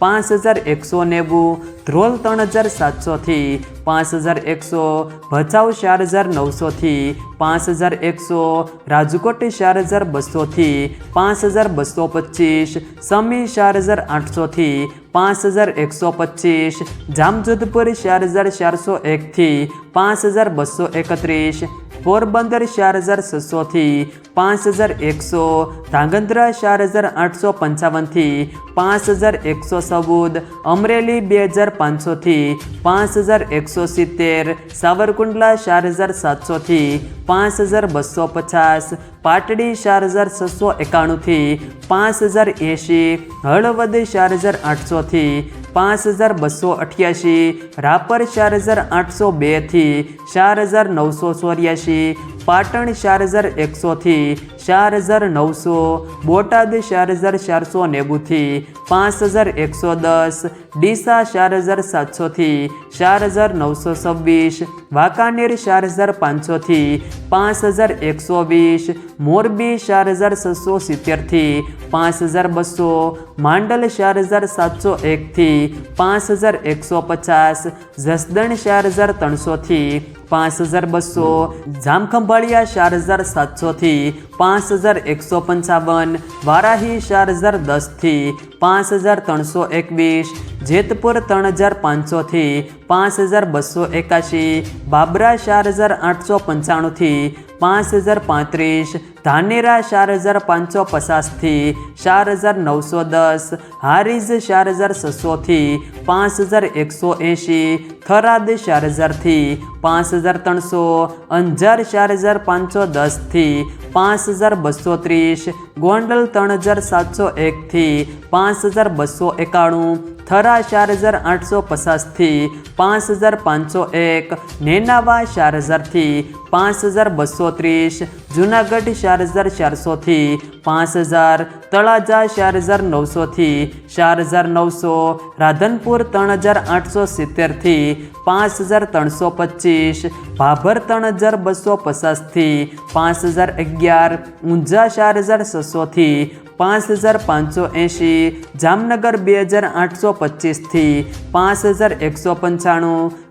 પાંચ હજાર એકસો નેવું, ધ્રોલ ત્રણ હજાર સાતસોથી, પાંચ હજાર એકસો, ભચાઉ ચાર હજાર નવસોથી, પાંચ હજાર એકસો રાજકોટ ચાર હજાર બસોથી પાંચ હજાર બસો પચીસ, સમી ચાર હજાર આઠસોથી, પાંચ હજાર એકસો પચીસ, જામજોધપુર ચાર હજાર ચારસો એકથી, પાંચ હજાર બસો એકત્રીસ પોરબંદર ચાર હજાર છસોથી પાંચ હજાર એકસો, ધાંગધ્રા ચાર હજાર આઠસો પંચાવનથી પાંચ હજાર એકસો ચૌદ, અમરેલી બે હજાર પાંચસોથી પાંચ હજાર એકસો સિત્તેર, સાવરકુંડલા ચાર હજાર સાતસોથી પાંચ હજાર બસો પચાસ, પાટડી ચાર હજાર છસો એકાણુંથી પાંચ હજાર એંશી, હળવદ ચાર હજાર આઠસોથી પાંચ હજાર બસો અઠ્યાસી રાપર ચાર હજાર આઠસો બેથી ચાર હજાર નવસો ચોર્યાસી પાટણ ચાર હજાર એકસોથી ચાર હજાર નવસો, બોટાદ ચાર હજાર ચારસો નેવુંથી પાંચ હજાર એકસો દસ, ડીસા ચાર હજાર સાતસોથી ચાર હજાર નવસો છવ્વીસ, વાંકાનેર ચાર હજાર પાંચસોથી પાંચ હજાર એકસો વીસ, મોરબી ચાર હજાર છસો સિત્તેરથી પાંચ હજાર બસો, માંડલ ચાર હજાર સાતસો એકથી પાંચ હજાર એકસો પચાસ, જસદણ ચાર હજાર ત્રણસોથી પાંચ હજાર બસો, જામખંભાળિયા ચાર હજાર સાતસોથી પાંચ હજાર એકસો પંચાવન, વારાહી ચાર હજાર દસથી પાંચ હજાર ત્રણસો એકવીસ જેતપુર ત્રણ હજાર પાંચસોથી પાંચ હજાર બસો એકાશી, બાબરા ચાર હજાર આઠસો પંચાણુંથી પાંચ હજાર પાંત્રીસ, ધાનેરા ચાર હજાર પાંચસો પચાસથી ચાર હજાર નવસો દસ, હારીજ ચાર હજાર છસોથી પાંચ હજાર એકસો એંશી, થરાદ ચાર હજારથી પાંચ હજાર ત્રણસો, અંજાર ચાર હજાર પાંચસો દસથી પાંચ હજાર બસો ત્રીસ, ગોંડલ ત્રણ હજાર સાતસો એકથી પાંચ હજાર બસો એકાણું થરા ચાર હજાર આઠસો પચાસથી પાંચ હજાર પાંચસો એક નેનાવા ચાર હજારથી પાંચ હજાર બસો ત્રીસ, જુનાગઢ ચાર હજાર ચારસોથી, પાંચ હજાર તળાજા ચાર હજાર નવસોથી, ચાર હજાર નવસો, રાધનપુર ત્રણ હજાર આઠસો સિત્તેરથી, પાંચ હજાર ત્રણસો પચીસ, ભાભર ત્રણ હજાર બસો પચાસથી, પાંચ હજાર અગિયાર, ઊંઝા ચાર હજાર છસોથી, પાંચ હજાર પાંચસો એંશી, જામનગર બે હજાર આઠસો પચીસથી, પાંચ હજાર એકસો પંચાણું